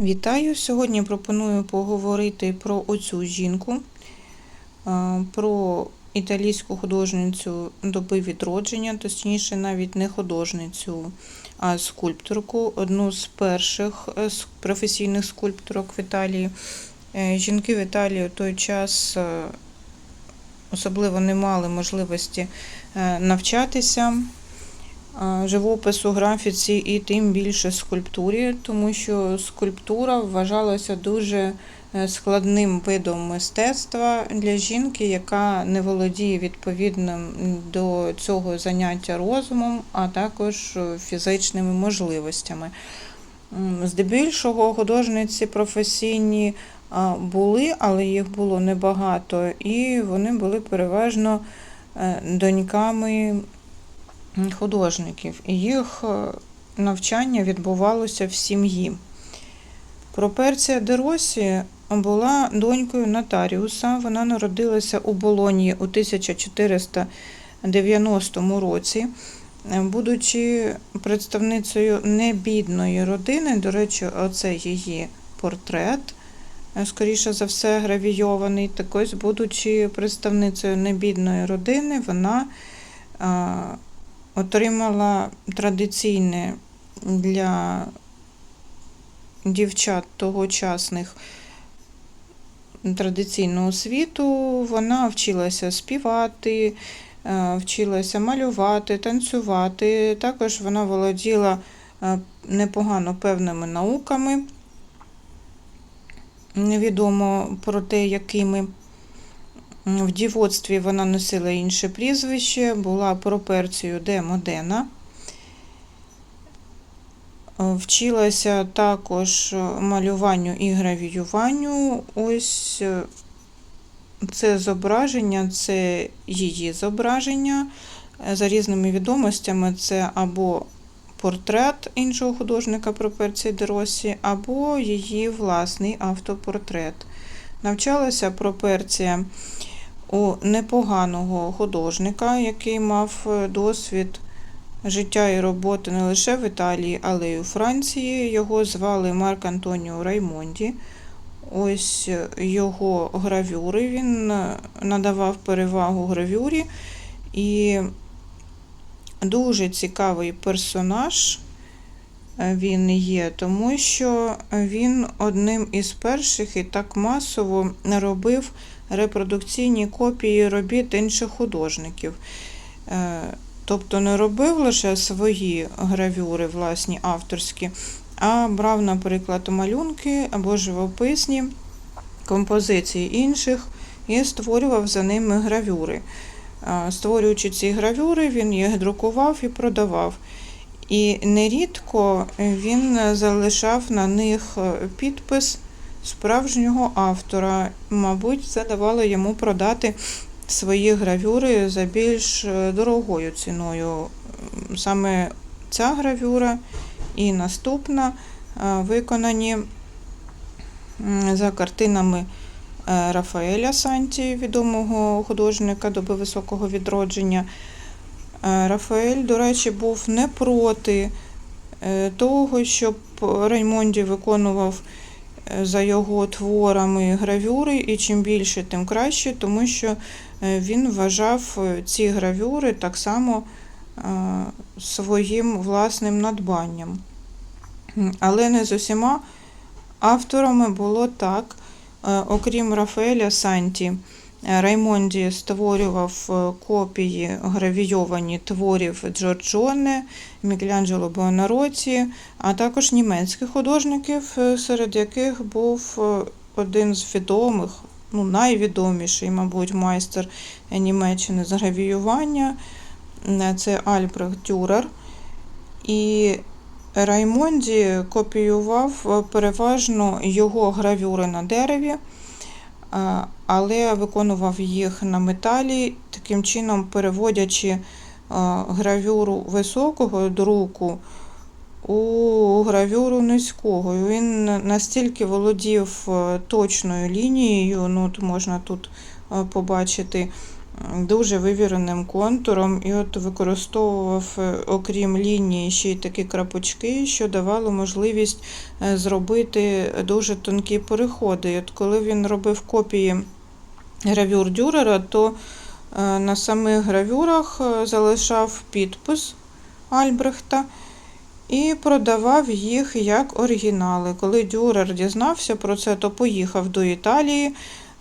Вітаю! Сьогодні пропоную поговорити про оцю жінку, про італійську художницю доби відродження, точніше, навіть не художницю, а скульпторку, одну з перших е, професійних скульпторок в Італії. Е, Жінки в Італії в той час е, особливо не мали можливості е, навчатися живопису, графіці і тим більше скульптурі, тому що скульптура вважалася дуже е, складним видом мистецтва для жінки, яка не володіє відповідним до цього заняття розумом, а також е, фізичними можливостями. Здебільшого художниці професійні були, але їх було небагато, і вони були переважно е, доньками художників, їх е, навчання відбувалося в сім'ї. Проперція де Росі була донькою нотаріуса. Вона народилася у Болонії у 1490 році. Е, Будучи представницею небідної родини, до речі, оце її портрет, е, скоріше за все, гравійований. Так ось, будучи представницею небідної родини, вона отримала традиційне для дівчат тогочасних традиційну освіту. Вона вчилася співати, е, вчилася малювати, танцювати. Також вона володіла е, непогано певними науками. Невідомо про те, якими. В дівоцтві вона носила інше прізвище, була проперцією де Модена. Е, Вчилася також малюванню і гравіюванню. Ось е, це зображення, це її зображення. Е, За різними відомостями, це або портрет іншого художника Проперції де Росі, або її власний автопортрет. Навчалася Проперція у непоганого художника, який мав е, досвід життя і роботи не лише в Італії, але й у Франції. Його звали Марк Антоніо Раймонді. Ось е, його гравюри. Він е, надавав перевагу гравюрі. І дуже цікавий персонаж він є, тому що він одним із перших і так масово робив репродукційні копії робіт інших художників. Е, Тобто не робив лише свої гравюри, власні авторські, а брав, наприклад, малюнки або живописні композиції інших і створював за ними гравюри. Е, Створюючи ці гравюри, він їх друкував і продавав. І нерідко він залишав на них е, підпис справжнього автора. Мабуть, це давало йому продати свої гравюри за більш е, дорогою ціною. Саме ця гравюра і наступна е, виконані за картинами е, Рафаеля Санті, відомого художника доби високого відродження. Рафаель, до речі, був не проти того, щоб Раймонді виконував за його творами гравюри, і чим більше, тим краще, тому що е, він вважав е, ці гравюри так само е, своїм власним надбанням. Але не з усіма авторами було так. Е, Окрім Рафаеля Санті, е, Раймонді створював е, копії гравійовані творів Джорджоне, Мікеланджело Буонароті, а також німецьких художників, е, серед яких був е, один з відомих, ну найвідоміший, мабуть, майстер Німеччини з гравіювання. Це Альбрехт Дюрер. І Раймонді копіював переважно його гравюри на дереві, але виконував їх на металі, таким чином переводячи е, гравюру високого друку у гравюру низького. Він настільки володів е, точною лінією, ну, можна тут е, побачити дуже вивіреним контуром, і от використовував, е, окрім лінії, ще й такі крапочки, що давало можливість е, зробити дуже тонкі переходи. І от коли він робив копії гравюр Дюрера, то е, на самих гравюрах залишав підпис Альбрехта і продавав їх як оригінали. Коли Дюрер дізнався про це, то поїхав до Італії.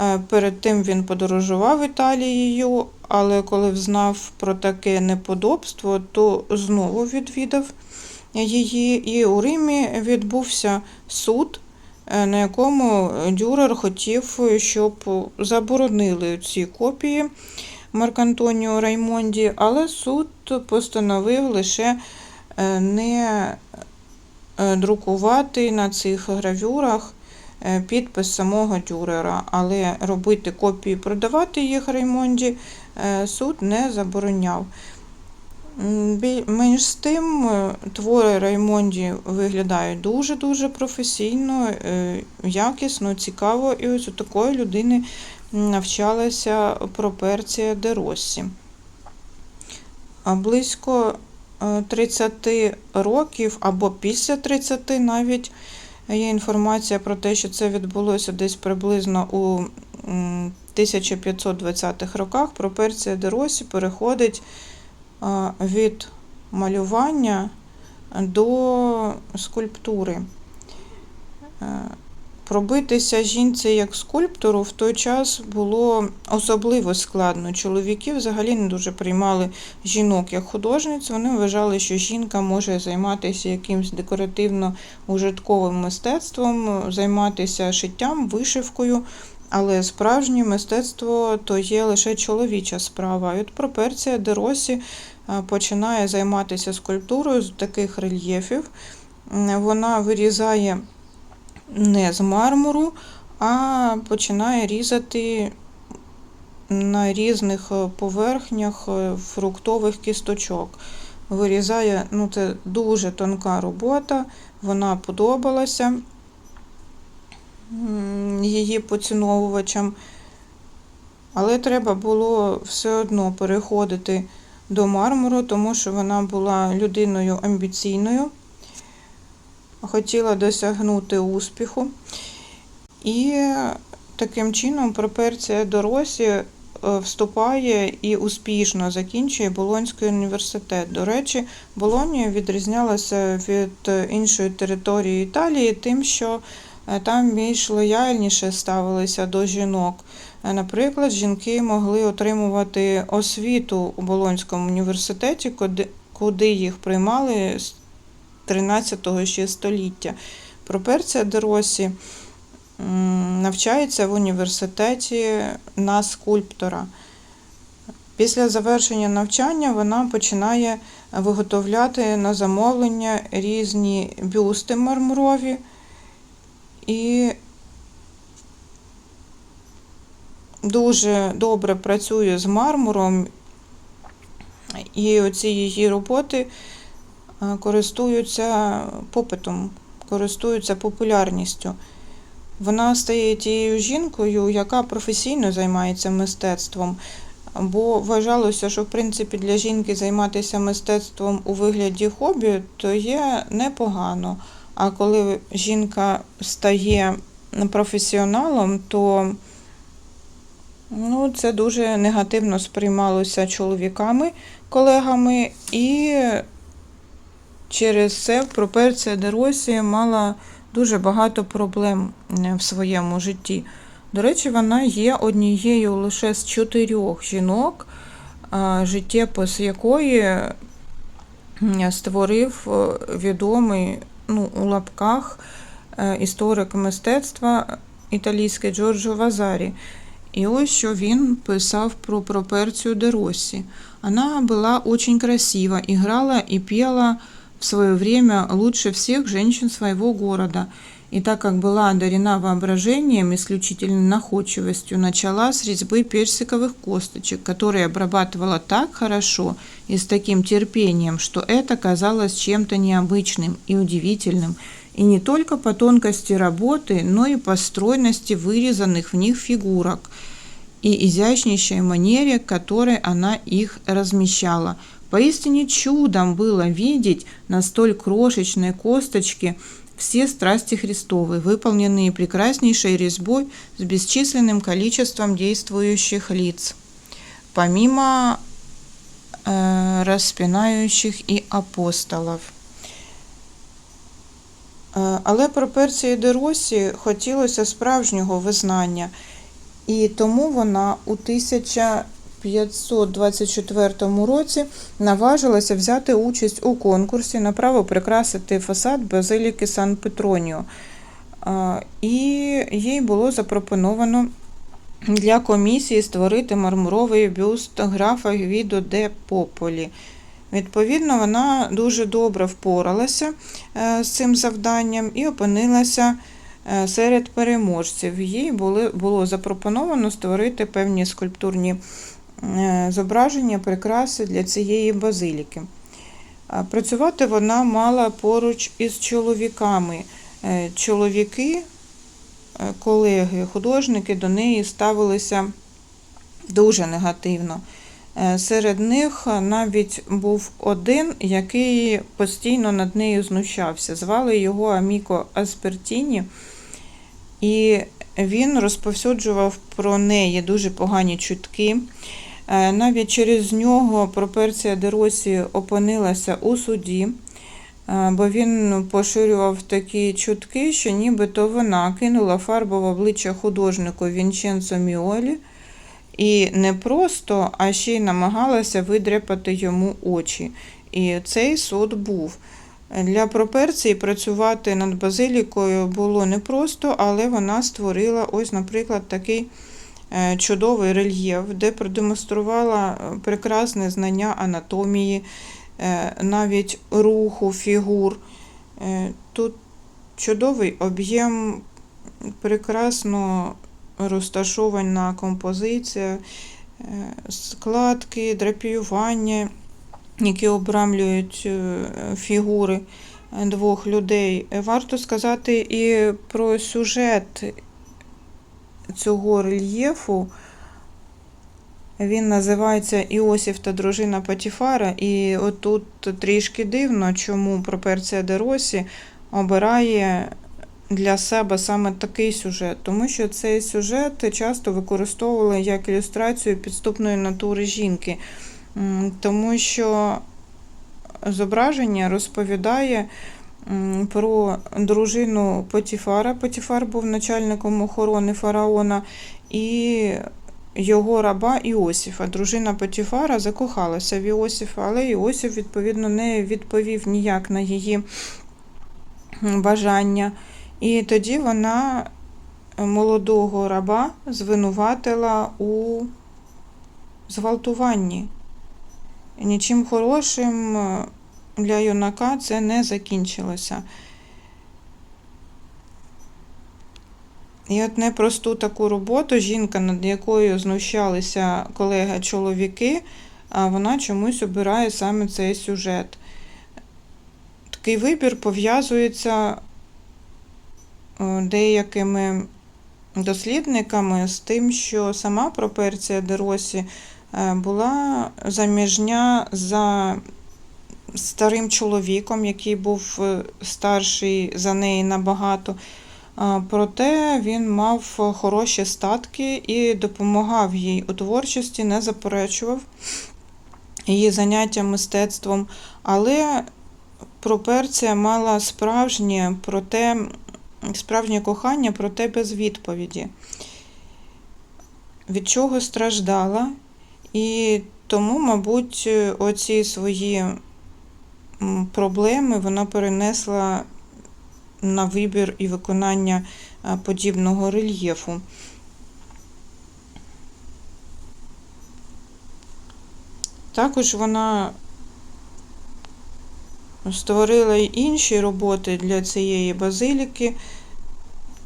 Е, Перед тим він подорожував Італією, але коли взнав про таке неподобство, то знову відвідав її. І у Римі відбувся суд, е, на якому Дюрер хотів, щоб заборонили ці копії Маркантоніо Раймонді, але суд постановив лише е, не друкувати на цих гравюрах підпис самого Дюрера, але робити копії, продавати їх Раймонді е, суд не забороняв. Менш з тим, е, твори Раймонді виглядають дуже-дуже професійно, е, якісно, цікаво, і ось у такої людини навчалася Проперція де Россі. А близько е, 30 років або після 30 навіть є інформація про те, що це відбулося десь приблизно у 1520-х роках. Проперція де Росі переходить від малювання до скульптури. Пробитися жінці як скульптору в той час було особливо складно. Чоловіки взагалі не дуже приймали жінок як художниць. Вони вважали, що жінка може займатися якимось декоративно-ужитковим мистецтвом, займатися шиттям, вишивкою. Але справжнє мистецтво то є лише чоловіча справа. І от Проперція де Росі е, починає займатися скульптурою з таких рельєфів. Вона вирізає не з мармуру, а починає різати на різних е, поверхнях е, фруктових кісточок. Вирізає, ну це дуже тонка робота, вона подобалася її поціновувачам. Але треба було все одно переходити до мармуру, тому що вона була людиною амбіційною, хотіла досягнути успіху. І таким чином Проперція до Росі е, вступає і успішно закінчує Болонський університет. До речі, Болонія відрізнялася від іншої території Італії тим, що е, там більш лояльніше ставилися до жінок. Е, Наприклад, жінки могли отримувати освіту у Болонському університеті, куди, їх приймали 13 ще століття. Проперція де Росі м, навчається в університеті на скульптора. Після завершення навчання вона починає виготовляти на замовлення різні бюсти мармурові і дуже добре працює з мармуром, і оці її роботи користуються попитом, користуються популярністю. Вона стає тією жінкою, яка професійно займається мистецтвом. Бо вважалося, що в принципі для жінки займатися мистецтвом у вигляді хобі, то є непогано. А коли жінка стає професіоналом, то ну, це дуже негативно сприймалося чоловіками, колегами, і через це Проперція де Росі мала дуже багато проблем е, в своєму житті. До речі, вона є однією лише з чотирьох жінок, життєпис якої створив е, відомий ну, у лапках е, історик мистецтва італійський Джорджо Вазарі. І ось що він писав про Проперцию де Росси. Она была очень красива, играла и пела в свое время лучше всех женщин своего города. И так как была одарена воображением, исключительной находчивостью, начала с резьбы персиковых косточек, которые обрабатывала так хорошо и с таким терпением, что это казалось чем-то необычным и удивительным, и не только по тонкости работы, но и по стройности вырезанных в них фигурок. и изящнейшей манере, которой она их размещала. Поистине чудом было видеть на столь крошечной косточке все страсти Христовы, выполненные прекраснейшей резьбой с бесчисленным количеством действующих лиц, помимо э, распинающих и апостолов. Е, Але про Персію де Росі хотілося справжнього визнання, і тому вона у 1524 році наважилася взяти участь у конкурсі на право прикрасити фасад базиліки Сан Петроніо. І їй було запропоновано для комісії створити мармуровий бюст графа Гвідо де Пополі. Відповідно, вона дуже добре впоралася е, з цим завданням і опинилася е, серед переможців. Їй було запропоновано створити певні скульптурні зображення, прикраси для цієї базиліки. Працювати вона мала поруч із чоловіками. Е, Чоловіки, е, колеги, художники до неї ставилися дуже негативно. Е, Серед них навіть був один, який постійно над нею знущався. Звали його Аміко Аспертіні, і він розповсюджував про неї дуже погані чутки. Е, Навіть через нього Проперція де Росі опинилася у суді, е, бо він поширював такі чутки, що нібито вона кинула фарбу в обличчя художнику Вінченцо Міолі. І не просто, а ще й намагалася видряпати йому очі. І цей суд був. Для проперції працювати над базилікою було непросто, але вона створила ось, наприклад, такий чудовий рельєф, де продемонструвала е, прекрасне знання анатомії, е, навіть руху, фігур. Е, Тут чудовий об'єм, прекрасно розташована композиція, е, складки, драпіювання, які обрамлюють е, фігури двох людей. Варто сказати і про сюжет цього рельєфу. Він називається Іосиф та дружина Патіфара, і отут трішки дивно, чому Проперція де Росі обирає для себе саме такий сюжет, тому що цей сюжет часто використовували як ілюстрацію підступної натури жінки, тому що зображення розповідає про дружину Потіфара. Потіфар був начальником охорони фараона і його раба Іосифа. Дружина Потіфара закохалася в Іосифа, але Іосиф, відповідно, не відповів ніяк на її бажання. І тоді вона молодого раба звинуватила у зґвалтуванні. Нічим хорошим для юнака це не закінчилося. І от непросту таку роботу жінка, над якою знущалися колеги-чоловіки, вона чомусь обирає саме цей сюжет. Такий вибір пов'язується е, деякими дослідниками з тим, що сама Проперція де Росі е, була заміжня за старим чоловіком, який був е, старший за неї набагато. Проте він мав хороші статки і допомагав їй у творчості, не заперечував її заняття мистецтвом, але Проперція мала справжнє, проте справжнє кохання, проте без відповіді. Від чого страждала, і тому, мабуть, оці свої проблеми вона перенесла на вибір і виконання подібного рельєфу. Також вона створила й інші роботи для цієї базиліки,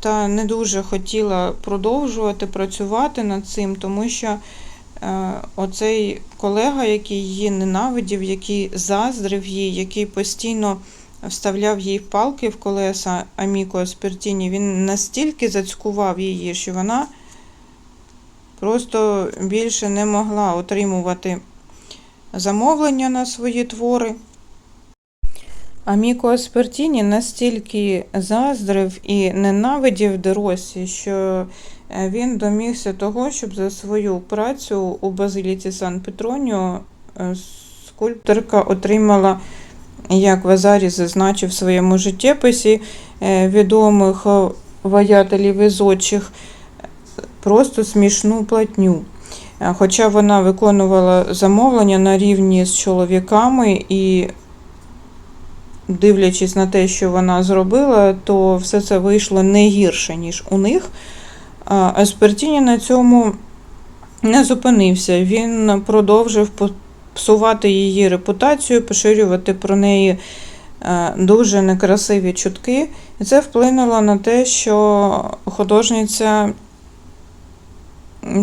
та не дуже хотіла продовжувати працювати над цим, тому що е, оцей колега, який її ненавидів, який заздрив їй, який постійно вставляв їй палки в колеса Аміко Аспертіні, він настільки зацькував її, що вона просто більше не могла отримувати замовлення на свої твори. А Міко Аспертіні настільки заздрив і ненавидів Деросі, що е, він домігся того, щоб за свою працю у Базиліці Сан Петроніо е, скульпторка отримала, як Вазарі зазначив в своєму життєписі, е, відомих е, воятелів і зодчих, просто смішну платню. Е, Хоча вона виконувала замовлення на рівні з чоловіками і дивлячись на те, що вона зробила, то все це вийшло не гірше, ніж у них. Аспертіні на цьому не зупинився. Він продовжив псувати її репутацію, поширювати про неї е, дуже некрасиві чутки. І це вплинуло на те, що художниця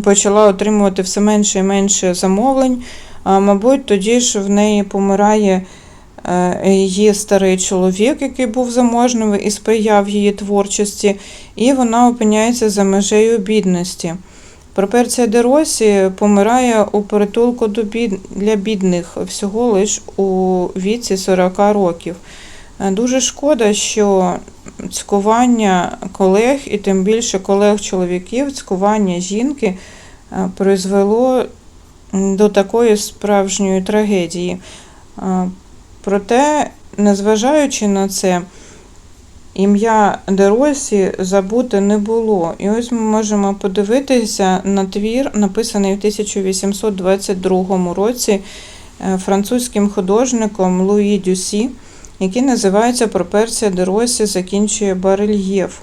почала отримувати все менше і менше замовлень. А, мабуть, тоді ж в неї помирає її старий чоловік, який був заможним і сприяв її творчості, і вона опиняється за межею бідності. Проперція де Росі помирає у притулку для бідних всього лиш у віці 40 років. Е, Дуже шкода, що цькування колег, і тим більше колег-чоловіків, цькування жінки е, призвело до такої справжньої трагедії. Проте, незважаючи на це, ім'я Деросі забути не було. І ось ми можемо подивитися на твір, написаний в 1822 році е, французьким художником Луї Дюсі, який називається Проперція Деросі закінчує барельєф.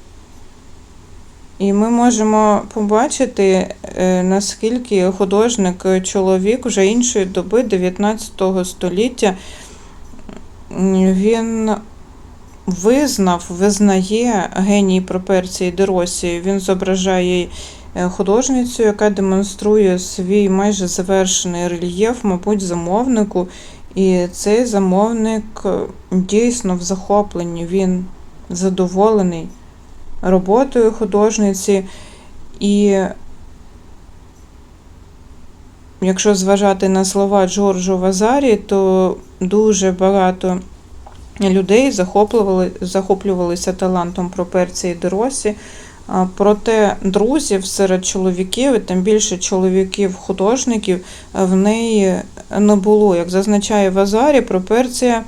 І ми можемо побачити, е, наскільки художник чоловік вже іншої доби 19 століття він визнав, визнає геній проперції Деросі. Він зображає е, художницю, яка демонструє свій майже завершений рельєф, мабуть, замовнику. І цей замовник е, дійсно в захопленні, він задоволений роботою художниці. І якщо зважати на слова Джорджо Вазарі, то дуже багато людей захоплювали, захоплювалися талантом проперції Деросі. Проте друзів серед чоловіків, і тим більше чоловіків-художників, в неї не було. Як зазначає Вазарі, проперція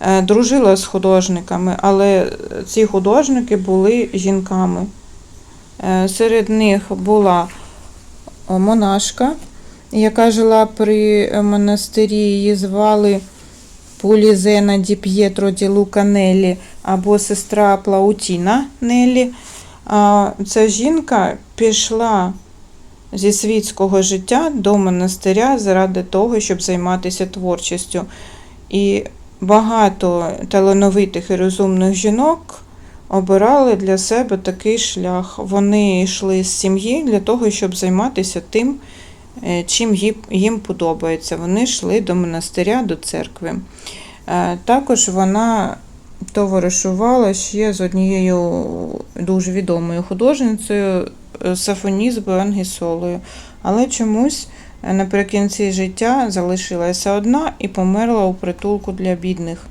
е, дружила з художниками, але ці художники були жінками. Е, Серед них була е, монашка, яка жила при е, монастирі, її звали Полізена Ді П'єтро Ді Лука Неллі або сестра Плаутіна Неллі. А Ця жінка пішла зі світського життя до монастиря заради того, щоб займатися творчістю. І багато талановитих і розумних жінок обирали для себе такий шлях. Вони йшли з сім'ї для того, щоб займатися тим, чим їм- подобається. Вони йшли до монастиря, до церкви. Е, Також вона товаришувала ще з однією дуже відомою художницею е, Сафоніс Беангісолою. Але чомусь е, наприкінці життя залишилася одна і померла у притулку для бідних.